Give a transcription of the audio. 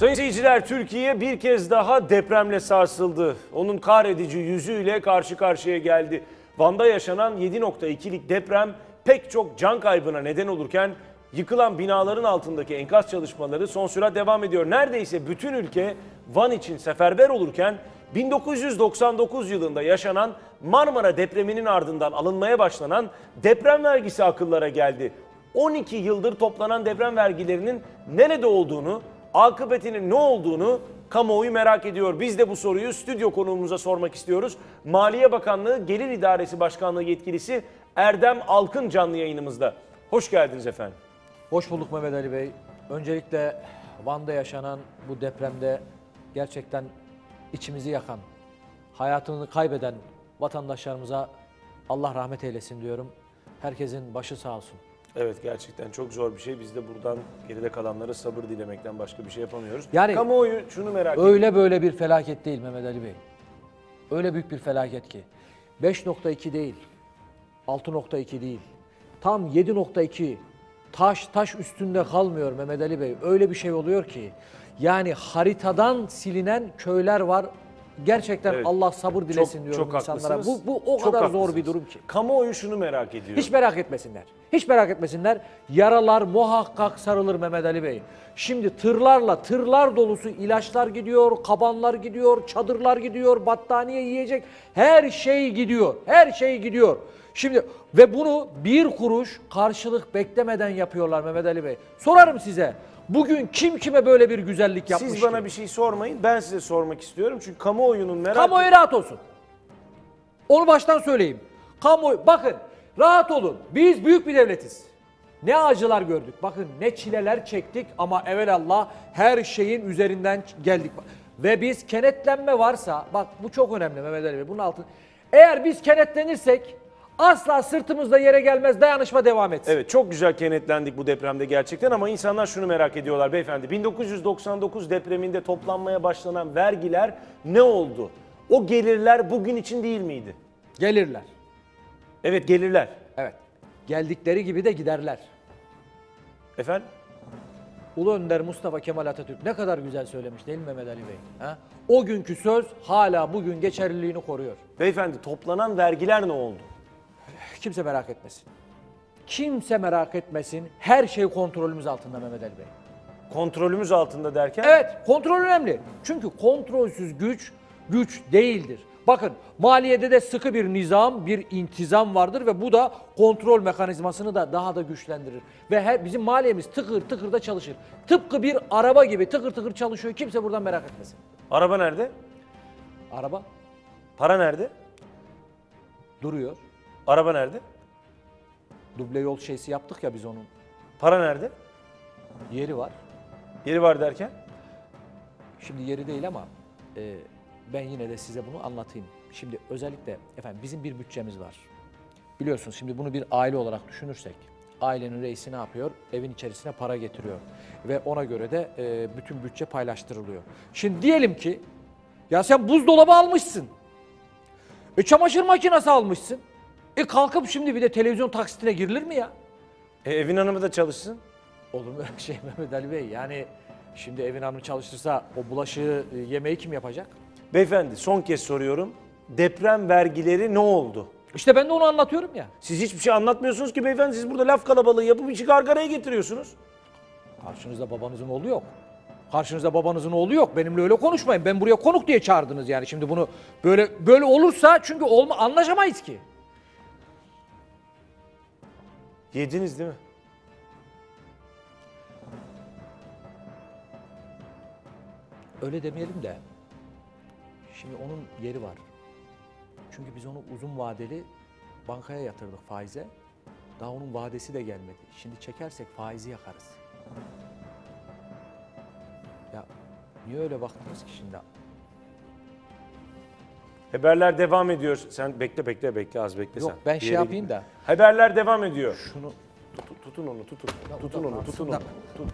Sayın seyirciler Türkiye bir kez daha depremle sarsıldı. Onun kahredici yüzüyle karşı karşıya geldi. Van'da yaşanan 7.2'lik deprem pek çok can kaybına neden olurken yıkılan binaların altındaki enkaz çalışmaları son sürat devam ediyor. Neredeyse bütün ülke Van için seferber olurken 1999 yılında yaşanan Marmara depreminin ardından alınmaya başlanan deprem vergisi akıllara geldi. 12 yıldır toplanan deprem vergilerinin nerede olduğunu, akıbetinin ne olduğunu kamuoyu merak ediyor. Biz de bu soruyu stüdyo konuğumuza sormak istiyoruz. Maliye Bakanlığı Gelir İdaresi Başkanlığı yetkilisi Erdem Alkın canlı yayınımızda. Hoş geldiniz efendim. Hoş bulduk Mehmet Ali Bey. Öncelikle Van'da yaşanan bu depremde gerçekten içimizi yakan, hayatını kaybeden vatandaşlarımıza Allah rahmet eylesin diyorum. Herkesin başı sağ olsun. Evet gerçekten çok zor bir şey. Biz de buradan geride kalanlara sabır dilemekten başka bir şey yapamıyoruz. Yani- kamuoyu şunu merak ediyor. Öyle böyle bir felaket değil Mehmet Ali Bey. Öyle büyük bir felaket ki. 5.2 değil, 6.2 değil. Tam 7.2 taş taş üstünde kalmıyor Mehmet Ali Bey. Öyle bir şey oluyor ki. Yani haritadan silinen köyler var. Gerçekten Evet. Allah sabır dilesin çok, diyorum insanlara. Bu, haklısınız. bu o Çok kadar zor haklısınız. bir durum ki. Kamuoyu şunu merak ediyor. Hiç merak etmesinler. Hiç merak etmesinler. Yaralar muhakkak sarılır Mehmet Ali Bey. Şimdi tırlarla tırlar dolusu ilaçlar gidiyor, kabanlar gidiyor, çadırlar gidiyor, battaniye yiyecek. Her şey gidiyor. Her şey gidiyor. Şimdi ve bunu bir kuruş karşılık beklemeden yapıyorlar Mehmet Ali Bey. Sorarım size. Bugün kim kime böyle bir güzellik yapmış? Siz bana bir şey sormayın. Ben size sormak istiyorum. Çünkü kamuoyunun merak Kamuoyu rahat olsun. Onu baştan söyleyeyim. Kamuoyu bakın rahat olun. Biz büyük bir devletiz. Ne acılar gördük. Bakın ne çileler çektik ama evelallah her şeyin üzerinden geldik. Ve biz kenetlenme varsa bak bu çok önemli Mehmet Ali Bey bunun altı. Eğer biz kenetlenirsek asla sırtımızda yere gelmez dayanışma devam etsin. Evet çok güzel kenetlendik bu depremde gerçekten ama insanlar şunu merak ediyorlar beyefendi. 1999 depreminde toplanmaya başlanan vergiler ne oldu? O gelirler bugün için değil miydi? Gelirler. Evet gelirler. Evet. Geldikleri gibi de giderler. Efendim? Ulu Önder Mustafa Kemal Atatürk ne kadar güzel söylemiş değil mi Mehmet Ali Bey? Ha? O günkü söz hala bugün geçerliliğini koruyor. Beyefendi toplanan vergiler ne oldu? Kimse merak etmesin. Kimse merak etmesin. Her şey kontrolümüz altında Mehmet Ali Bey. Kontrolümüz altında derken? Evet, kontrol önemli. Çünkü kontrolsüz güç güç değildir. Bakın maliyede de sıkı bir nizam, bir intizam vardır ve bu da kontrol mekanizmasını da daha da güçlendirir. Ve her bizim maliyemiz tıkır tıkır da çalışır. Tıpkı bir araba gibi tıkır tıkır çalışıyor. Kimse buradan merak etmesin. Araba nerede? Araba Para nerede? duruyor. Araba nerede? Duble yol şeysi yaptık ya biz onun. Para nerede? Yeri var. Yeri var derken? Şimdi yeri değil ama e, ben yine de size bunu anlatayım. Şimdi özellikle efendim bizim bir bütçemiz var. Biliyorsunuz şimdi bunu bir aile olarak düşünürsek ailenin reisi ne yapıyor? Evin içerisine para getiriyor ve ona göre de e, bütün bütçe paylaştırılıyor. Şimdi diyelim ki ya sen buzdolabı almışsın. E çamaşır makinesi almışsın. E kalkıp şimdi bir de televizyon taksitine girilir mi ya? E, evin hanımı da çalışsın. Olur mu öyle şey Mehmet Ali Bey? Yani şimdi evin hanımı çalıştırsa o bulaşığı e, yemeği kim yapacak? Beyefendi son kez soruyorum. Deprem vergileri ne oldu? İşte ben de onu anlatıyorum ya. Siz hiçbir şey anlatmıyorsunuz ki beyefendi. Siz burada laf kalabalığı yapıp işi gargaraya getiriyorsunuz. Karşınızda babanızın oğlu yok. Karşınızda babanızın oğlu yok. Benimle öyle konuşmayın. Ben buraya konuk diye çağırdınız yani. Şimdi bunu böyle böyle olursa çünkü olma anlaşamayız ki. Yediniz değil mi? Öyle demeyelim de. Şimdi onun yeri var. Çünkü biz onu uzun vadeli bankaya yatırdık faize. Daha onun vadesi de gelmedi. Şimdi çekersek faizi yakarız. Ya niye öyle baktınız ki şimdi? Haberler devam ediyor. Sen bekle bekle bekle az bekle Yok sen. ben Bir şey yere yapayım gitme. da. Haberler devam ediyor. Şunu Tutun, tutun onu tutun. Tutun onu tutun onu. Tut.